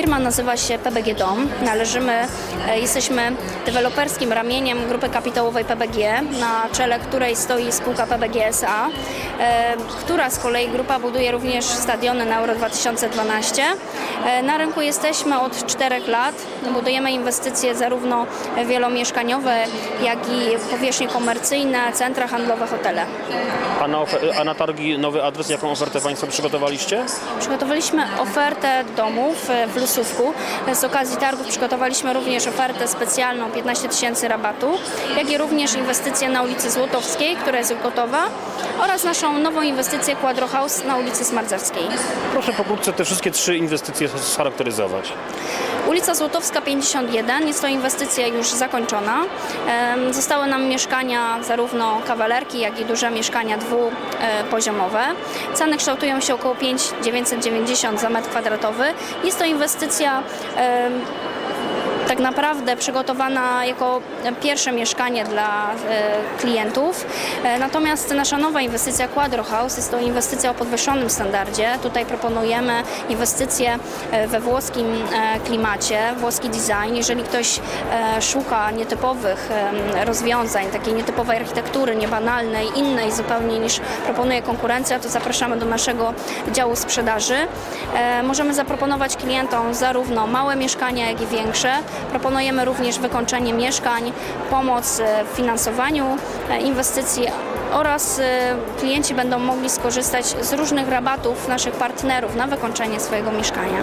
Firma nazywa się PBG Dom. Należymy, e, jesteśmy deweloperskim ramieniem grupy kapitałowej PBG, na czele której stoi spółka PBG SA, e, która z kolei grupa buduje również stadiony na Euro 2012. E, Na rynku jesteśmy od czterech lat. Budujemy inwestycje zarówno wielomieszkaniowe, jak i powierzchnie komercyjne, centra handlowe, hotele. A na, a na targi nowy adres, jaką ofertę Państwo przygotowaliście? Przygotowaliśmy ofertę domów w Lusówku. Z okazji targów przygotowaliśmy również ofertę specjalną 15 tysięcy rabatu, jak i również inwestycje na ulicy Złotowskiej, która jest gotowa oraz naszą nową inwestycję Quadro House na ulicy Smardzewskiej. Proszę pokrótce te wszystkie trzy inwestycje scharakteryzować. Ulica Złotowska 51 jest to inwestycja już zakończona. Zostały nam mieszkania zarówno kawalerki, jak i duże mieszkania dwupoziomowe. Ceny kształtują się około 5,990 za metr kwadratowy. Jest to inwestycja tak naprawdę przygotowana jako pierwsze mieszkanie dla e, klientów. E, Natomiast nasza nowa inwestycja Quadro House jest to inwestycja o podwyższonym standardzie. Tutaj proponujemy inwestycje e, we włoskim klimacie, włoski design. Jeżeli ktoś szuka nietypowych rozwiązań, takiej nietypowej architektury, niebanalnej, innej zupełnie niż proponuje konkurencja, to zapraszamy do naszego działu sprzedaży. Możemy zaproponować klientom zarówno małe mieszkania, jak i większe. Proponujemy również wykończenie mieszkań, pomoc e, w finansowaniu e, inwestycji oraz e, klienci będą mogli skorzystać z różnych rabatów naszych partnerów na wykończenie swojego mieszkania.